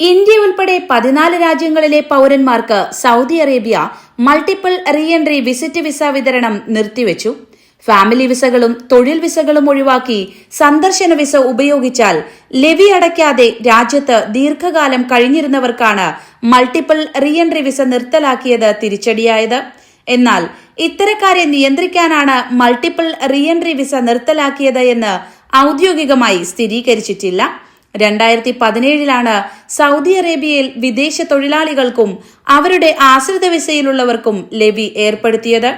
India ഉൾപ്പെടെ പതിനാല് രാജ്യങ്ങളിലെ പൗരന്മാർക്ക് Saudi Arabia multiple reentry visit visa വിതരണം നിർത്തിവെച്ചു. ഫാമിലി വിസകളും തൊഴിൽ വിസകളും ഒഴിവാക്കി സന്ദർശന വിസ ഉപയോഗിച്ചാൽ ലെവി അടയ്ക്കാതെ രാജ്യത്ത് ദീർഘകാലം കഴിഞ്ഞിരുന്നവർക്കാണ് മൾട്ടിപ്പിൾ റീഎൻട്രി വിസ നിർത്തലാക്കിയത് തിരിച്ചടിയായത്. എന്നാൽ ഇത്തരക്കാരെ നിയന്ത്രിക്കാനാണ് മൾട്ടിപ്പിൾ റീഎൻട്രി വിസ നിർത്തലാക്കിയത് എന്ന് ഔദ്യോഗികമായി സ്ഥിരീകരിച്ചിട്ടില്ല. രണ്ടായിരത്തി പതിനേഴിലാണ് സൗദി അറേബ്യയിൽ വിദേശ തൊഴിലാളികൾക്കും അവരുടെ ആശ്രിത വിസയിലുള്ളവർക്കും ലെവി ഏർപ്പെടുത്തിയത്.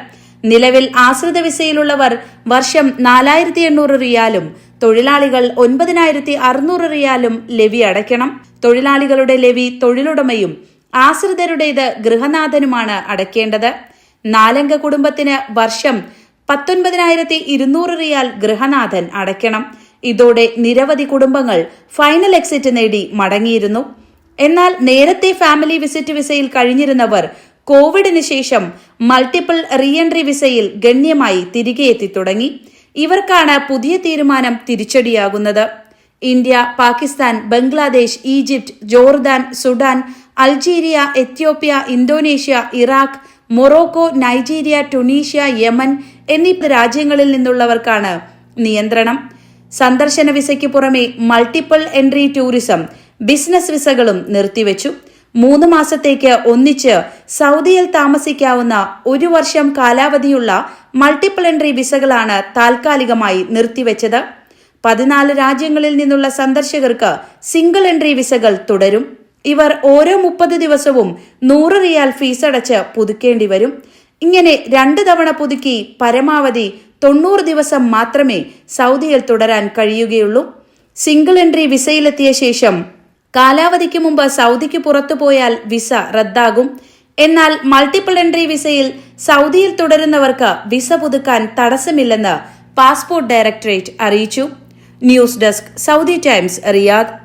നിലവിൽ ആശ്രിത വിസയിലുള്ളവർ വർഷം നാലായിരത്തി എണ്ണൂറ് റിയാലും തൊഴിലാളികൾ ഒൻപതിനായിരത്തി അറുന്നൂറ് റിയാലും ലെവി അടയ്ക്കണം. തൊഴിലാളികളുടെ ലെവി തൊഴിലുടമയും ആശ്രിതരുടേത് ഗൃഹനാഥനുമാണ് അടയ്ക്കേണ്ടത്. നാലംഗ കുടുംബത്തിന് വർഷം പത്തൊൻപതിനായിരത്തി ഇരുന്നൂറ് റിയാൽ ഗൃഹനാഥൻ അടയ്ക്കണം. ഇതോടെ നിരവധി കുടുംബങ്ങൾ ഫൈനൽ എക്സിറ്റ് നേടി മടങ്ങിയിരുന്നു. എന്നാൽ നേരത്തെ ഫാമിലി വിസിറ്റ് വിസയിൽ കഴിഞ്ഞിരുന്നവർ കോവിഡിന് ശേഷം മൾട്ടിപ്പിൾ റീഎൻട്രി വിസയിൽ ഗണ്യമായി തിരികെ എത്തി തുടങ്ങി. ഇവർക്കാണ് പുതിയ തീരുമാനം തിരിച്ചടിയാകുന്നത്. India Pakistan Bangladesh Egypt Jordan Sudan Algeria Ethiopia Indonesia Iraq Morocco Nigeria Tunisia Yemen എന്നീ രാജ്യങ്ങളിൽ നിന്നുള്ളവർക്കാണ് നിയന്ത്രണം. സന്ദർശന വിസയ്ക്ക് പുറമെ മൾട്ടിപ്പിൾ എൻട്രി ടൂറിസം ബിസിനസ് വിസകളും നിർത്തിവെച്ചു. മൂന്ന് മാസത്തേക്ക് ഒന്നിച്ച് സൗദിയിൽ താമസിക്കാവുന്ന ഒരു വർഷം കാലാവധിയുള്ള മൾട്ടിപ്പിൾ എൻട്രി വിസകളാണ് താൽക്കാലികമായി നിർത്തിവെച്ചത്. പതിനാല് രാജ്യങ്ങളിൽ നിന്നുള്ള സന്ദർശകർക്ക് സിംഗിൾ എൻട്രി വിസകൾ തുടരും. ഇവർ ഓരോ മുപ്പത് ദിവസവും നൂറ് റിയാൽ ഫീസ് അടച്ച് പുതുക്കേണ്ടി വരും ഇങ്ങനെ രണ്ട് തവണ പുതുക്കി പരമാവധി തൊണ്ണൂറ് ദിവസം മാത്രമേ സൗദിയിൽ തുടരാൻ കഴിയുകയുള്ളൂ. സിംഗിൾ എൻട്രി വിസയിലെത്തിയ ശേഷം കാലാവധിക്ക് മുമ്പ് സൗദിക്ക് പുറത്തു പോയാൽ വിസ റദ്ദാകും. എന്നാൽ മൾട്ടിപ്പിൾ എൻട്രി വിസയിൽ സൗദിയിൽ തുടരുന്നവർക്ക് വിസ പുതുക്കാൻ തടസ്സമില്ലെന്ന് പാസ്പോർട്ട് ഡയറക്ടറേറ്റ് അറിയിച്ചു. News desk Saudi Times Riyadh.